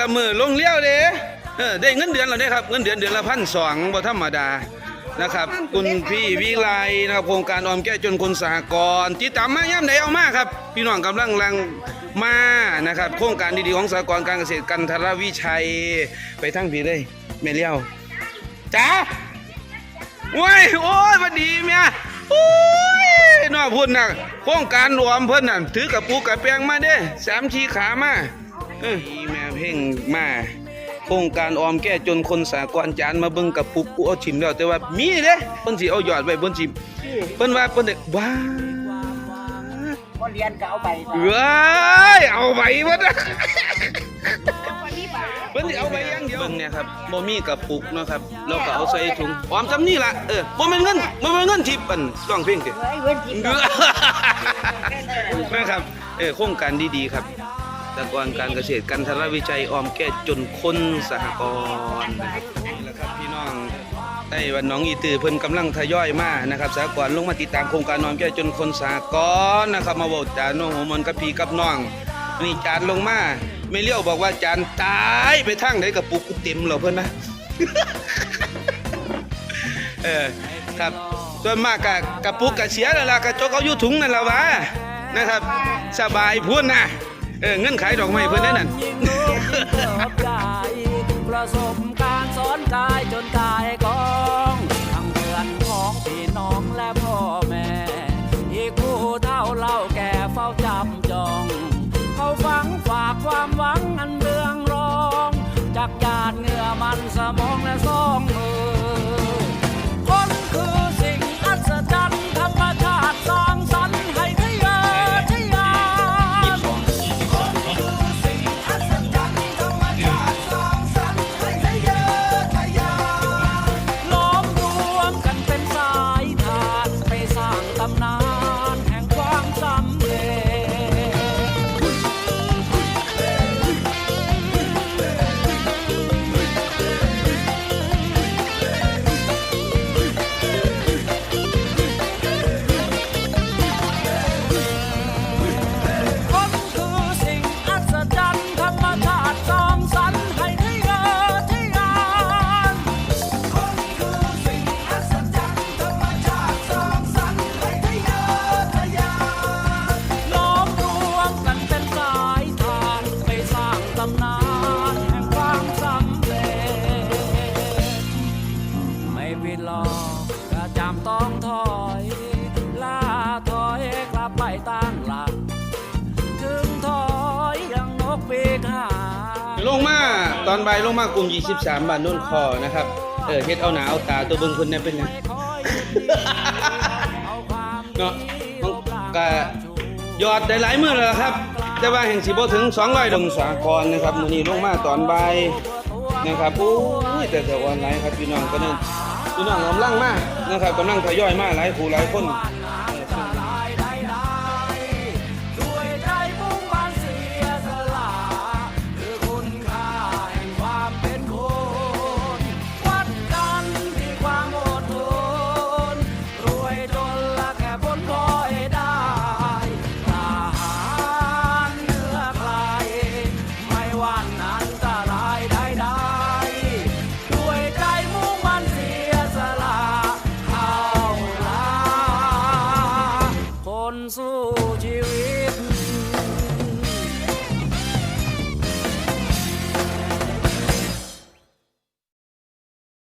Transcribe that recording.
ละมือลงเลี้ยวเด้เออได้เงินเดือนแล้วเด้ครับเงินเดือนเดือนละพันสองบ่ธรรมดานะครับคุณพี่วิไลนะครับโครงการออมแก้จนคนสหกรณ์ติดตามมาย่ำไหนเอามาครับ พี่น้องกำลังลังมานะครับ โครงการดีๆของสหกรณ์การเกษตรกันทรวิชัยไปทั้งพี่เลยแม่เลี้ยวจ้าโอ้ยโอ้ยมาดีเมียโอ้ยน้อพุ่นนะโครงการรวมเพิ่อนน่ะถือกับปูกับแปงมาเด้สามชีขามา เอออีแม่เพ่งมาโครงการออมแก้จนคนสากลจานมาเบิ่งกับปุกกูเอาชิมแล้วแต่ว่ามีเด้เพิ่นสิเอายอดไว้เพิ่นสิเพิ่นว่าเพิ่นได้ว้าก็เรียนก็เอาไปเอ้ยเอาไว้บ่นะเพิ่นสิเอาไปอย่างเดียวเบิ่งเนี่ยครับบ่มีกระปุกเนาะครับแล้วก็เอาใส่ถุงออมซำนี่ล่ะเออบ่แม่นเงินบ่แม่นเงินทิปอันร้องเพลงติเฮ้ยเว้นกินเออนะครับเออโครงการดีๆครับ สหกรการเกษตรกันทรวิจัยออมแก้จนคนสหกรณ์นะครับนี่แหละครับพี่น้องไต้วันน้องอีตือเพิ่นกำลังทยอยมานะครับสหกรณ์ลงมาติดตามโครงการออมแก้จนคนสหกรณ์นะครับมาบอกจานน้องหัวมันกับพี่กับน้องนี่จานลงมาไม่เลี้ยวบอกว่าจานตายไปทางไหนกับปุกกูเต็มแล้วเพิ่นนะเออครับส่วนมากกะกระปุกกะเสียแล้วล่ะกระจกเอาอยู่ถุงนั่นละวะนะครับ สบายพูดนะ เออเงินขายดอกไม้เพิ่นนั่นน่ะยิ่งรู้ยิ่งเติบใหญ่ประ ต้องถอยล่าถอยกลับไปตั้งหลัก ถึงถอยยังนกปีกหาลงมาตอนบ่ายลงมากลุ่ม23บ้านโน่นคอนะครับ เออเฮ็ดเอาหนาเอาตาตัวเบิ่งเพิ่นเนี่ยเป็นหยังเนาะก็ยอดได้หลายมื้อแล้วล่ะครับ แต่ว่าแห่งสิบ่ถึง200ดงสากรนะครับมื้อนี้ลงมาตอนบ่ายนะครับโอ้ยแต่แต่ออนไลน์ครับพี่น้องก็นั่น พี่น้องกำลังมากนะครับกำลังทยอยมากหลายผู้หลายคน